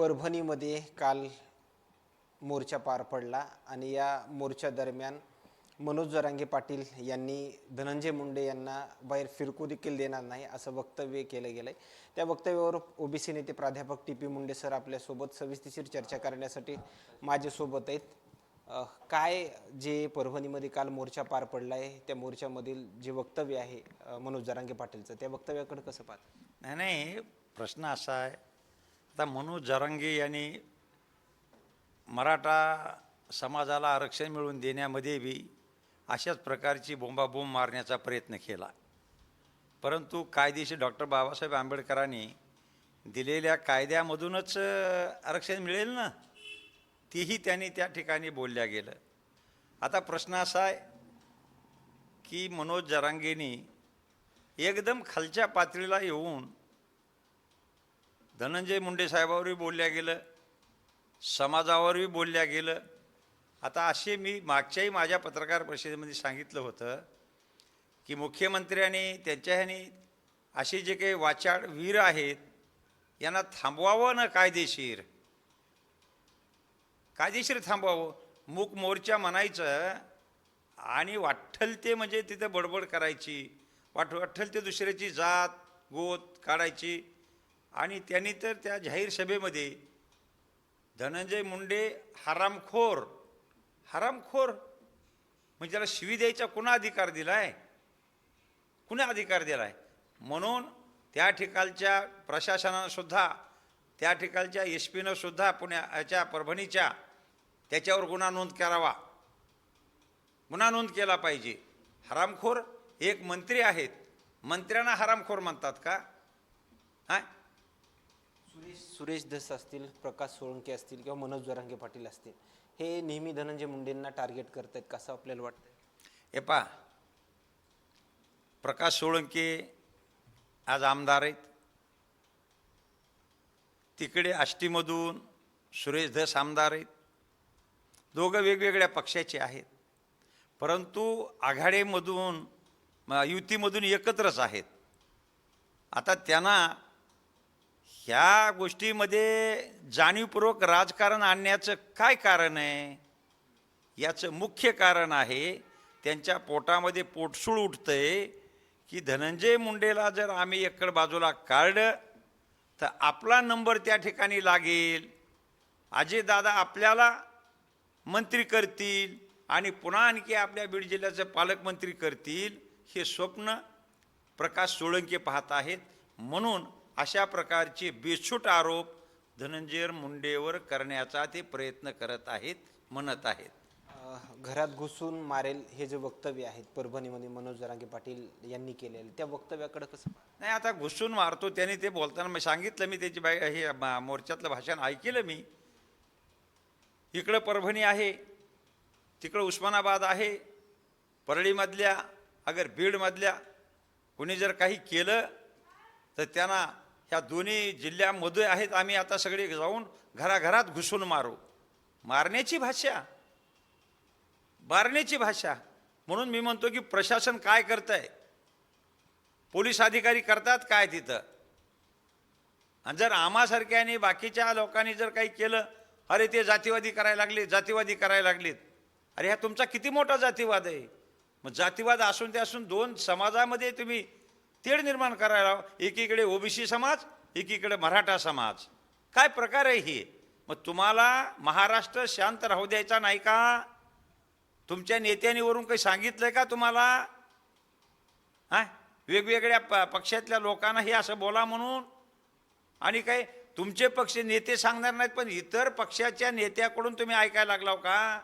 परभणीमध्ये काल मोर्चा पार पडला आणि या मोर्चा दरम्यान मनोज जरांगे पाटील यांनी धनंजय मुंडे यांना बाहेर फिरकू देखील देणार नाही असं वक्तव्य केलं गेलं आहे त्या वक्तव्यावर ओबीसी नेते प्राध्यापक टी पी मुंडे सर आपल्यासोबत सविस्तीशीर चर्चा करण्यासाठी माझ्यासोबत आहेत. काय जे परभणीमध्ये काल मोर्चा पार पडला आहे त्या मोर्चामधील जे वक्तव्य आहे मनोज जरांगे पाटीलचं त्या वक्तव्याकडे कसं पाहत? नाही नाही प्रश्न असा आहे आता मनोज जरांगे यांनी मराठा समाजाला आरक्षण मिळवून देण्यामध्ये बी अशाच प्रकारची बोंबाबोंब मारण्याचा प्रयत्न केला. परंतु कायदेशीर डॉक्टर बाबासाहेब आंबेडकरांनी दिलेल्या कायद्यामधूनच आरक्षण मिळेल ना? तीही त्यांनी त्या ठिकाणी बोलल्या गेलं. आता प्रश्न असा आहे की मनोज जरांगेनी एकदम खालच्या पातळीला येऊन धनंजय मुंडे साहेबावरही बोलल्या गेलं समाजावरही बोलल्या गेलं. आता असे मी मागच्याही माझ्या पत्रकार परिषदेमध्ये सांगितलं होतं की मुख्यमंत्र्यांनी त्यांच्या ह्यानी असे जे काही वाचाड वीर आहेत यांना थांबवावं ना कायदेशीर? कायदेशीर थांबवावं? मूक मोर्चा म्हणायचं आणि वाठ्ठल ते म्हणजे तिथं बडबड करायची वाट वाठ्ठल ते दुसऱ्याची जात गोत काढायची. आणि त्यांनी तर त्या जाहीर सभेमध्ये धनंजय मुंडे हरामखोर हरामखोर म्हणजे त्याला शिवी द्यायचा कुणा अधिकार दिलाय? कुणा अधिकार दिला आहे म्हणून त्या ठिकाणच्या प्रशासनानंसुद्धा त्या ठिकाणच्या एस पीनंसुद्धा पुण्याच्या परभणीच्या त्याच्यावर गुन्हा नोंद करावा. गुन्हा नोंद केला पाहिजे. हरामखोर एक मंत्री आहेत. मंत्र्यांना हरामखोर म्हणतात का? हां? सुरेश सुरेश धस असतील प्रकाश सोळंके असतील किंवा मनोज जरांगे पाटील असतील हे नेहमी धनंजय मुंडेंना टार्गेट करत आहेत कसं आपल्याला वाटतं हे पा प्रकाश सोळंके आज आमदार आहेत. तिकडे आष्टीमधून सुरेश धस आमदार आहेत. दोघं वेगवेगळ्या पक्षाचे आहेत. परंतु आघाडीमधून युतीमधून एकत्रच आहेत. आता त्यांना ह्या गोष्टीमध्ये जाणीवपूर्वक राजकारण आणण्याचं काय कारण आहे? याचं मुख्य कारण आहे त्यांच्या पोटामध्ये पोटसूळ उठतंय की धनंजय मुंडेला जर आम्ही एकड बाजूला काढलं तर आपला नंबर त्या ठिकाणी लागेल. अजयदादा आपल्याला मंत्री करतील आणि पुन्हा आणखी आपल्या बीड जिल्ह्याचं पालकमंत्री करतील हे स्वप्न प्रकाश सोळंके पाहत आहेत. म्हणून अशा प्रकारचे बेछूट आरोप धनंजय मुंडेवर करण्याचा ते प्रयत्न करत आहेत म्हणत आहेत घरात घुसून मारेल हे जे वक्तव्य आहेत परभणीमध्ये मनोज जरांगे पाटील यांनी केलेले त्या वक्तव्याकडे कसं? नाही आता घुसून मारतो त्याने ते बोलताना मी सांगितलं मी त्याची बाई हे मोर्चातलं भाषण ऐकलं मी इकडं परभणी आहे तिकडं उस्मानाबाद आहे परळीमधल्या अगर बीडमधल्या कुणी जर काही केलं तर त्यांना ह्या दोन्ही जिल्ह्यामध्ये आहेत आम्ही आता सगळे जाऊन घराघरात घुसून मारू. मारण्याची भाषा. मारण्याची भाषा. म्हणून मी म्हणतो की प्रशासन काय करतंय? पोलीस अधिकारी करतात काय तिथं? आणि जर आम्हासारख्याने बाकीच्या लोकांनी जर काही केलं अरे ते जातीवादी करायला लागले जातीवादी करायला लागलेत. अरे हा तुमचा किती मोठा जातीवाद आहे? मग जातीवाद असून ते असून दोन समाजामध्ये तुम्ही तेढ निर्माण करायला एकीकडे ओबीसी समाज एकीकडे मराठा समाज. काय प्रकार आहे हे? मग तुम्हाला महाराष्ट्र शांत राहू द्यायचा नाही का? तुमच्या नेत्यांनीवरून काही सांगितलं आहे का तुम्हाला? हा? वेगवेगळ्या प पक्षातल्या लोकांना हे असं बोला म्हणून. आणि काय तुमचे पक्ष नेते सांगणार नाहीत पण इतर पक्षाच्या नेत्याकडून तुम्ही ऐकायला लागलाव का?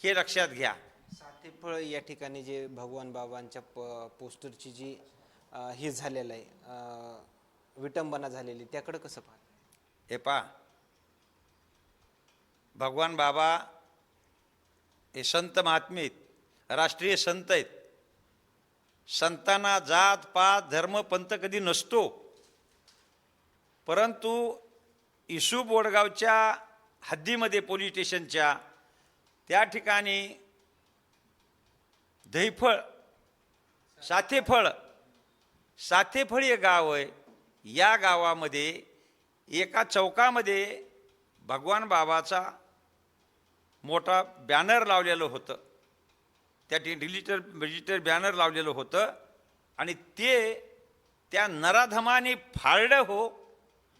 हे लक्षात घ्या. सातेफळ या ठिकाणी जे भगवान बाबांच्या प पोस्टरची जी हे झालेलं आहे. विटंबना झालेली. त्याकडं कसं पाहत हे पा भगवान बाबा हे संत महात्मे आहेत. राष्ट्रीय संत आहेत. संतांना जात पात धर्म पंथ कधी नसतो. परंतु इसू बोडगावच्या हद्दीमध्ये पोलीस स्टेशनच्या त्या ठिकाणी दहीफळ साथेफळ साथेफळी हे गाव आहे. या गावामध्ये एका चौकामध्ये भगवान बाबाचा मोठा बॅनर लावलेलं होतं. त्या डिजिटल डिजिटल बॅनर लावलेलं होतं. आणि ते त्या नराधमाने फाळलं हो.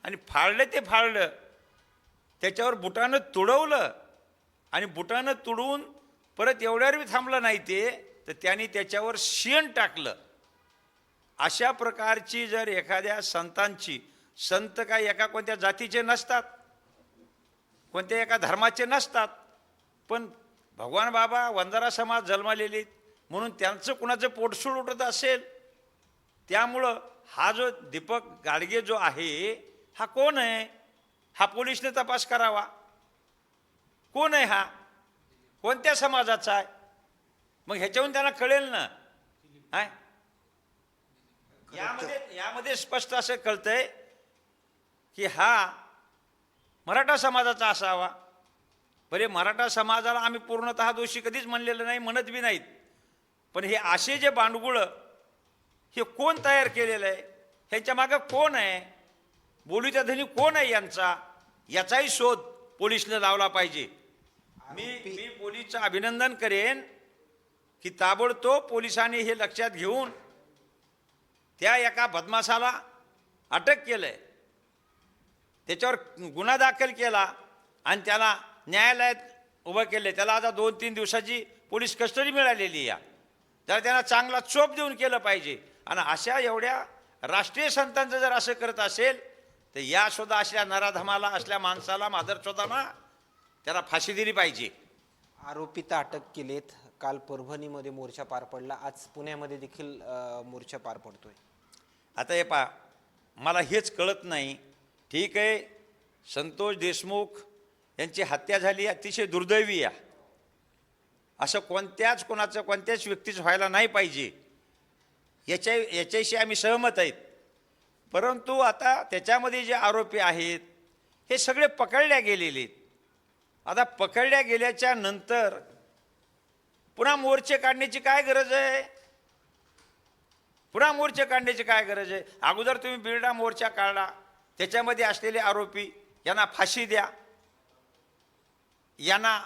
आणि फाळलं ते फाळलं. त्याच्यावर बुटानं तुडवलं. आणि बुटानं तुडवून परत एवढ्यावर थांबलं नाही ते तर त्याने त्याच्यावर शेण टाकलं. अशा प्रकारची जर एखाद्या संतांची संत काय एका कोणत्या जातीचे नसतात? कोणत्या एका धर्माचे नसतात? पण भगवान बाबा वंजारा समाज जन्मालेले म्हणून त्यांचं कुणाचं पोटसूळ उठत असेल? त्यामुळं हा जो दीपक गाडगे जो आहे हा कोण आहे? हा पोलिसने तपास करावा. कोण आहे हा? कोणत्या समाजाचा आहे? मग ह्याच्याहून त्यांना कळेल ना. आहे यामध्ये यामध्ये स्पष्ट असं कळतंय की हा मराठा समाजाचा असावा. बरे मराठा समाजाला आम्ही पूर्णतः दोषी कधीच म्हणलेलं नाही म्हणत बी नाहीत. पण हे असे जे बांडगुळं हे कोण तयार केलेलं आहे ह्यांच्या मागं कोण आहे? बोलीचा धनी कोण आहे यांचा? याचाही शोध पोलिसने लावला पाहिजे. मी मी पोलीसचं अभिनंदन करेन की ताबडतोब पोलिसांनी हे लक्षात घेऊन त्या एका बदमाशाला अटक केलंय. त्याच्यावर गुन्हा दाखल केला आणि त्याला न्यायालयात उभं केले त्याला आता दोन तीन दिवसाची पोलीस कस्टडी मिळालेली या त्याला त्यांना चांगला चोप देऊन केलं पाहिजे. आणि अशा एवढ्या राष्ट्रीय संतांचं जर असं करत असेल तर या सुद्धा असल्या नराधमाला असल्या माणसाला मादरचोदाना त्याला फाशी दिली पाहिजे. आरोपी तर अटक केलेत. काल परभणीमध्ये मोर्चा पार पडला. आज पुण्यामध्ये देखील मोर्चा पार पडतोय. आता हे पा मला हेच कळत नाही. ठीक आहे संतोष देशमुख यांची हत्या झाली अतिशय दुर्दैवी आहे. असं कोणत्याच कोणाचं कोणत्याच व्यक्तीचं व्हायला नाही पाहिजे. याच्या याच्याशी आम्ही सहमत आहेत. परंतु आता त्याच्यामध्ये जे आरोपी आहेत हे सगळे पकडल्या गेलेले आहेत. आता पकडल्या गेल्याच्यानंतर पुन्हा मोर्चे काढण्याची काय गरज आहे? पुन्हा मोर्चे काढण्याची काय गरज आहे? अगोदर तुम्ही बिरडा मोर्चा काढला त्याच्यामध्ये असलेले आरोपी यांना फाशी द्या. यांना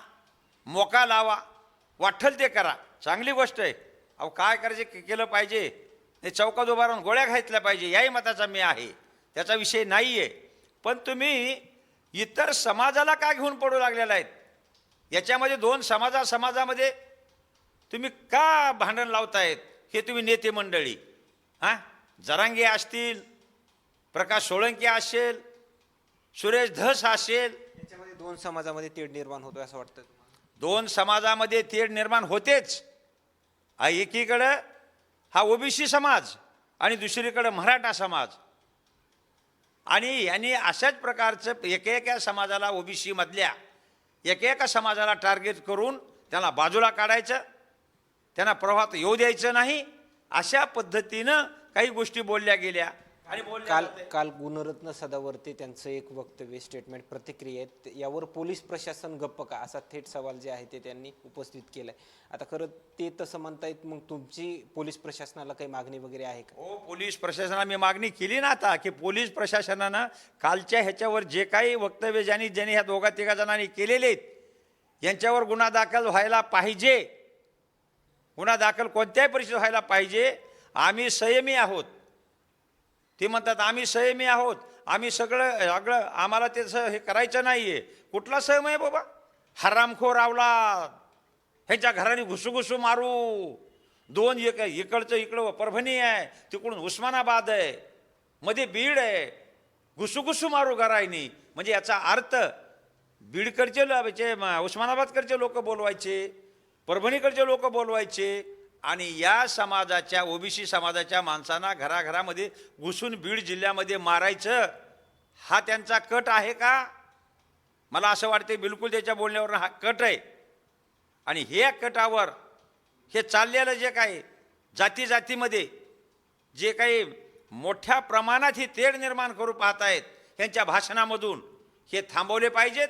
मोका लावा. वाठल ते करा. चांगली गोष्ट आहे. अहो काय करायचे? के- केलं पाहिजे? ते चौकात उभा राहून गोळ्या घातल्या पाहिजे. याही मताचा मी आहे. त्याचा विषय नाही आहे पण तुम्ही इतर समाजाला का घेऊन पडू लागलेला आहेत? याच्यामध्ये दोन समाजा समाजामध्ये तुम्ही का भांडण लावतायत? हे तुम्ही नेते मंडळी. हां? जरांगे असतील प्रकाश सोळंके असेल सुरेश धस असेल. याच्यामध्ये दोन समाजामध्ये तेढ निर्माण होतोय असं वाटतं तुम्हाला. दोन समाजामध्ये तेढ निर्माण होतेच. हा एकीकडं हा ओबीसी समाज आणि दुसरीकडं मराठा समाज. आणि यांनी अशाच प्रकारचं एका एका समाजाला ओबीसी मधल्या एका एका समाजाला टार्गेट करून त्याला बाजूला काढायचं. त्यांना प्रवाहात येऊ द्यायचं नाही. अशा पद्धतीनं काही गोष्टी बोलल्या गेल्या आणि काल. काल गुणरत्न सदावर्ते त्यांचं एक वक्तव्य स्टेटमेंट प्रतिक्रिया आहेत. यावर पोलीस प्रशासन गप्प का? असा थेट सवाल जे आहे ते त्यांनी उपस्थित केलाय. आता खरं ते तसं म्हणतायत मग तुमची पोलीस प्रशासनाला काही मागणी वगैरे आहे का? हो पोलीस प्रशासनाला मी मागणी केली ना आता की पोलीस प्रशासनानं कालच्या ह्याच्यावर जे काही वक्तव्य ज्यांनी ज्यांनी ह्या दोघा तिघा जणांनी केलेले आहेत यांच्यावर गुन्हा दाखल व्हायला पाहिजे. गुन्हा दाखल कोणत्याही परिस्थितीत व्हायला पाहिजे. आम्ही संयमी आहोत. ते म्हणतात आम्ही संयमी आहोत. आम्ही सगळं सगळं आम्हाला ते स- हे करायचं नाही आहे कुठला संयम आहे बाबा? हरामखोर आवला ह्यांच्या घराने घुसूघुसू मारू. दोन एक इकडचं इकडं परभणी आहे तिकडून उस्मानाबाद आहे. मध्ये बीड आहे. घुसूघुसू मारू घरायनी. म्हणजे याचा अर्थ बीडकडचे लो- म्हणजे उस्मानाबादकडचे लोक बोलवायचे. परभणीकडचे लोक बोलवायचे आणि या समाजाच्या ओबीसी समाजाच्या माणसांना घराघरामध्ये घुसून बीड जिल्ह्यामध्ये मारायचं हा त्यांचा कट आहे का? मला असं वाटते बिलकुल त्याच्या बोलण्यावर हा कट आहे. आणि हे कटावर हे चाललेलं जे काही जाती जातीमध्ये जे काही मोठ्या प्रमाणात ही तेढ निर्माण करू आहेत ह्यांच्या भाषणामधून हे थांबवले पाहिजेत.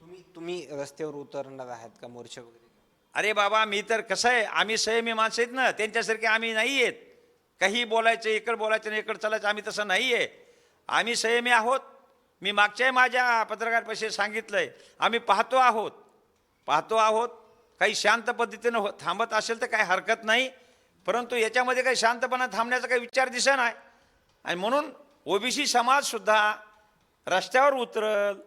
तुम्ही तुम्ही रस्त्यावर उतरणार आहात का? मोर्चा वगैरे? अरे बाबा मी तर कसं आहे आम्ही संयमी माणसं आहेत ना त्यांच्यासारखे आम्ही नाही आहेत. काही बोलायचं इकडं बोलायचं आणि इकडं चालायचं आम्ही तसं नाही आहे. आम्ही संयमी आहोत. मी मागच्याही माझ्या पत्रकार परिषदेत आहे आम्ही पाहतो आहोत. पाहतो आहोत. काही शांत पद्धतीनं हो थांबत असेल तर काही हरकत नाही. परंतु याच्यामध्ये काही शांतपणा थांबण्याचा काही विचार दिसत नाही. आणि म्हणून ओबीसी समाजसुद्धा रस्त्यावर उतरल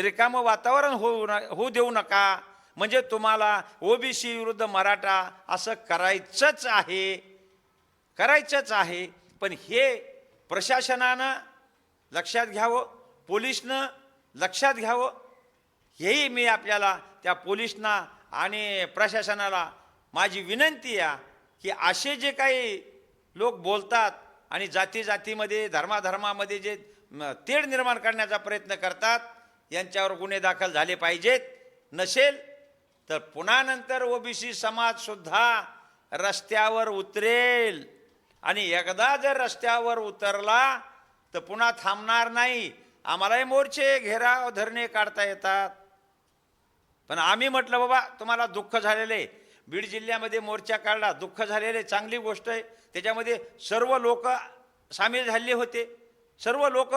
रिकामं वातावरण होऊ न होऊ देऊ नका. म्हणजे तुम्हाला ओबीसी विरुद्ध मराठा असं करायचंच आहे. करायचंच आहे. पण हे प्रशासनानं लक्षात घ्यावं पोलिसनं लक्षात घ्यावं. हेही मी आपल्याला त्या पोलिसना आणि प्रशासनाला माझी विनंती आहे की असे जे काही लोक बोलतात आणि जाती जातीमध्ये धर्माधर्मामध्ये जे तेढ निर्माण करण्याचा प्रयत्न करतात यांच्यावर गुन्हे दाखल झाले पाहिजेत. नसेल तर पुन्हा नंतर ओबीसी समाजसुद्धा रस्त्यावर उतरेल. आणि एकदा जर रस्त्यावर उतरला तर पुन्हा थांबणार नाही. आम्हालाही मोर्चे घेराव धरणे काढता येतात. पण आम्ही म्हटलं बाबा तुम्हाला दुःख झालेले. बीड जिल्ह्यामध्ये मोर्चा काढला दुःख झालेले चांगली गोष्ट आहे. त्याच्यामध्ये सर्व लोक सामील झाले होते. सर्व लोक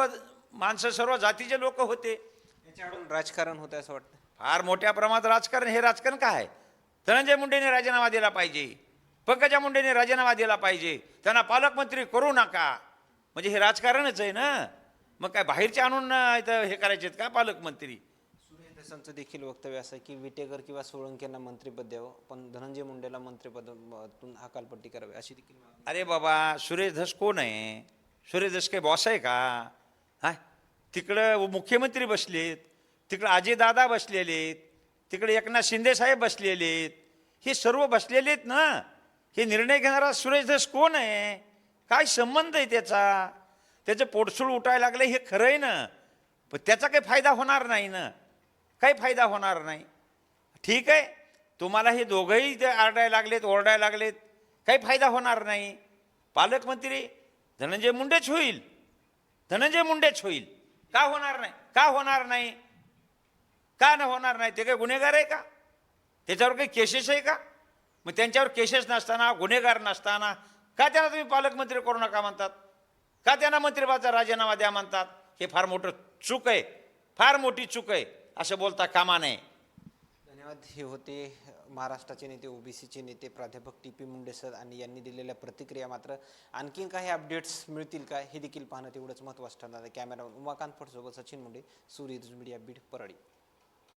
माणसं सर्व जातीचे लोक होते. त्याच्याकडून राजकारण होतं असं वाटतं फार मोठ्या प्रमाणात राजकारण हे राजकारण काय आहे? धनंजय मुंडेने राजीनामा दिला पाहिजे. पंकजा मुंडेने राजीनामा दिला पाहिजे. त्यांना पालकमंत्री करू नका. म्हणजे हे राजकारणच आहे ना? मग काय बाहेरचे आणून इथं हे करायचे आहेत का पालकमंत्री? सुरेश देखील वक्तव्य असं आहे की विटेकर किंवा सोळंकेंना मंत्रिपद द्यावं पण धनंजय मुंडेला मंत्रिपदातून हकालपट्टी करावी अशी देखील. अरे बाबा सुरेश धस कोण आहे? सुरेश धस काही बॉस आहे का? हा? तिकडं मुख्यमंत्री बसलेत. तिकडं अजयदादा बसलेले आहेत तिकडे एकनाथ शिंदेसाहेब बसलेले आहेत हे सर्व बसलेले आहेत ना? हे निर्णय घेणारा सुरेश धस कोण आहे? काय संबंध आहे त्याचा? त्याचं पोटसूळ उठायला लागलं हे खरं आहे ना? पण त्याचा काही फायदा होणार नाही ना? काही फायदा होणार नाही. ठीक आहे तुम्हाला हे दोघंही ते आरडायला लागलेत ओरडायला लागलेत. काही फायदा होणार नाही. पालकमंत्री धनंजय मुंडेच होईल. धनंजय मुंडेच होईल. का होणार नाही? का होणार नाही? का नाही होणार नाही? ते काही गुन्हेगार आहे का? त्याच्यावर काही केसेस आहे का? मग त्यांच्यावर केसेस नसताना गुन्हेगार नसताना का त्यांना तुम्ही पालकमंत्री करू नका म्हणतात? का त्यांना मंत्रिपदाचा राजीनामा द्या म्हणतात? हे फार मोठं चूक आहे. फार मोठी चूक आहे. असं बोलता कामा नये. धन्यवाद. हे होते महाराष्ट्राचे नेते ओबीसीचे नेते प्राध्यापक टी पी मुंडे सर आणि यांनी दिलेल्या प्रतिक्रिया मात्र आणखीन काही अपडेट्स मिळतील का हे देखील पाहणं तेवढंच महत्त्वाचं ठरणार आहे. कॅमेरामन उमाकांत फटसोबत सचिन मुंडे सूर्य मीडिया बीड परळी.